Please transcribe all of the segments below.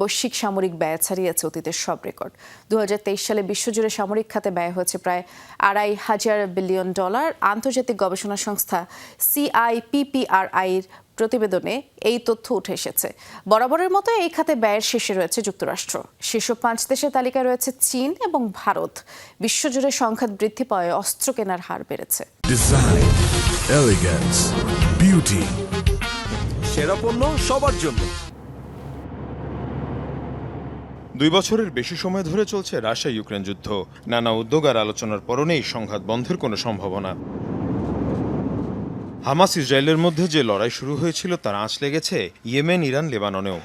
বৈশ্বিক সামরিক ব্যয় ছাড়িয়েছে অতীতের সব রেকর্ড। দু সালে বিশ্বজুড়ে সামরিক খাতে ব্যয় হয়েছে প্রায় আড়াই হাজার বিলিয়ন ডলার। আন্তর্জাতিক গবেষণা সংস্থা সিআইপিপিআরআইর প্রতিবেদনে এই তথ্য উঠে এসেছে। বরাবরের মতো এই খাতে ব্যয়ের শীর্ষে রয়েছে যুক্তরাষ্ট্র। শীর্ষ পাঁচ দেশের তালিকায় রয়েছে চীন এবং ভারত। বিশ্বজুড়ে সংখ্যা বৃদ্ধি পাওয়ায় অস্ত্র কেনার হার বেড়েছে. সেরা পণ্য সবার জন্য। দুই বছরের বেশি সময় ধরে চলছে রাশিয়া ইউক্রেন যুদ্ধ। নানা উদ্যোগ আর আলোচনার পরনেই সংঘাত বন্ধের কোনো সম্ভাবনা। হামাস ইসরায়েলের মধ্যে যে লড়াই শুরু হয়েছিল তার আঁচ লেগেছে ইয়েমেন, ইরান, লেবাননেও।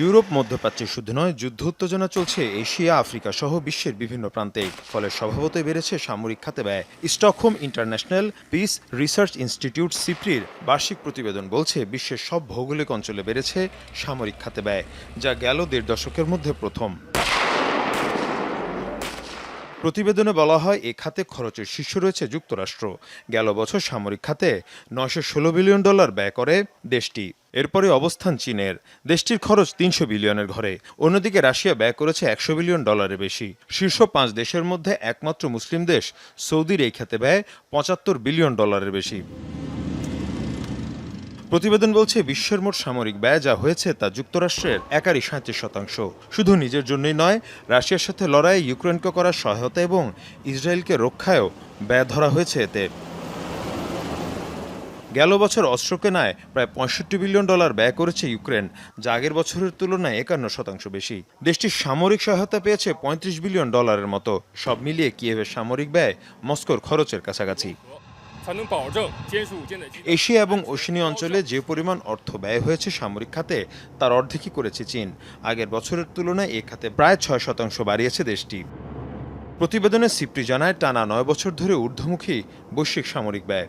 ইউরোপ মধ্যপ্রাচ্যে শুধু নয়, যুদ্ধ উত্তেজনা চলছে এশিয়া, আফ্রিকা সহ বিশ্বের বিভিন্ন প্রান্তে। ফলে স্বভাবতই বেড়েছে সামরিক খাতে ব্যয়। Stockholm international peace research institute সিপ্রির বার্ষিক প্রতিবেদন বলছে, বিশ্বের সব ভৌগোলিক অঞ্চলে বেড়েছে সামরিক খাতে ব্যয়, যা গেল দেড় দশকের মধ্যে প্রথম। প্রতিবেদনে বলা হয়, এ খাতে খরচের শীর্ষ রয়েছে যুক্তরাষ্ট্র। গেল বছর সামরিক খাতে নয়শো ষোলো বিলিয়ন ডলার ব্যয় করে দেশটি। এরপরে অবস্থান চীনের। দেশটির খরচ তিনশো বিলিয়নের ঘরে। অন্যদিকে রাশিয়া ব্যয় করেছে একশো বিলিয়ন ডলারের বেশি। শীর্ষ পাঁচ দেশের মধ্যে একমাত্র মুসলিম দেশ, সৌদির এই খাতে ব্যয় পঁচাত্তর বিলিয়ন ডলারের বেশি। প্রতিবেদন বলছে, বিশ্বের মোট সামরিক ব্যয় যা হয়েছে তা যুক্তরাষ্ট্রের একারই সাঁত্রিশ শতাংশ। শুধু নিজের জন্যই নয়, রাশিয়ার সাথে লড়াইয়ে ইউক্রেনকে করার সহায়তা এবং ইসরায়েলকে রক্ষায়ও ব্যয় ধরা হয়েছে এতে। গেল বছর অস্ত্র কেনায় প্রায় পঁয়ষট্টি বিলিয়ন ডলার ব্যয় করেছে ইউক্রেন, যা আগের বছরের তুলনায় একান্ন শতাংশ বেশি। দেশটির সামরিক সহায়তা পেয়েছে পঁয়ত্রিশ বিলিয়ন ডলারের মতো। সব মিলিয়ে কিয়েভের সামরিক ব্যয় মস্কোর খরচের কাছাকাছি। এশিয়া এবং ওশিনীয় অঞ্চলে যে পরিমাণ অর্থ ব্যয় হয়েছে সামরিক খাতে, তার অর্ধেকই করেছে চীন। আগের বছরের তুলনায় এ খাতে প্রায় ছয় শতাংশ বাড়িয়েছে দেশটি। প্রতিবেদনে সিপ্রি জানায়, টানা নয় বছর ধরে ঊর্ধ্বমুখী বৈশ্বিক সামরিক ব্যয়।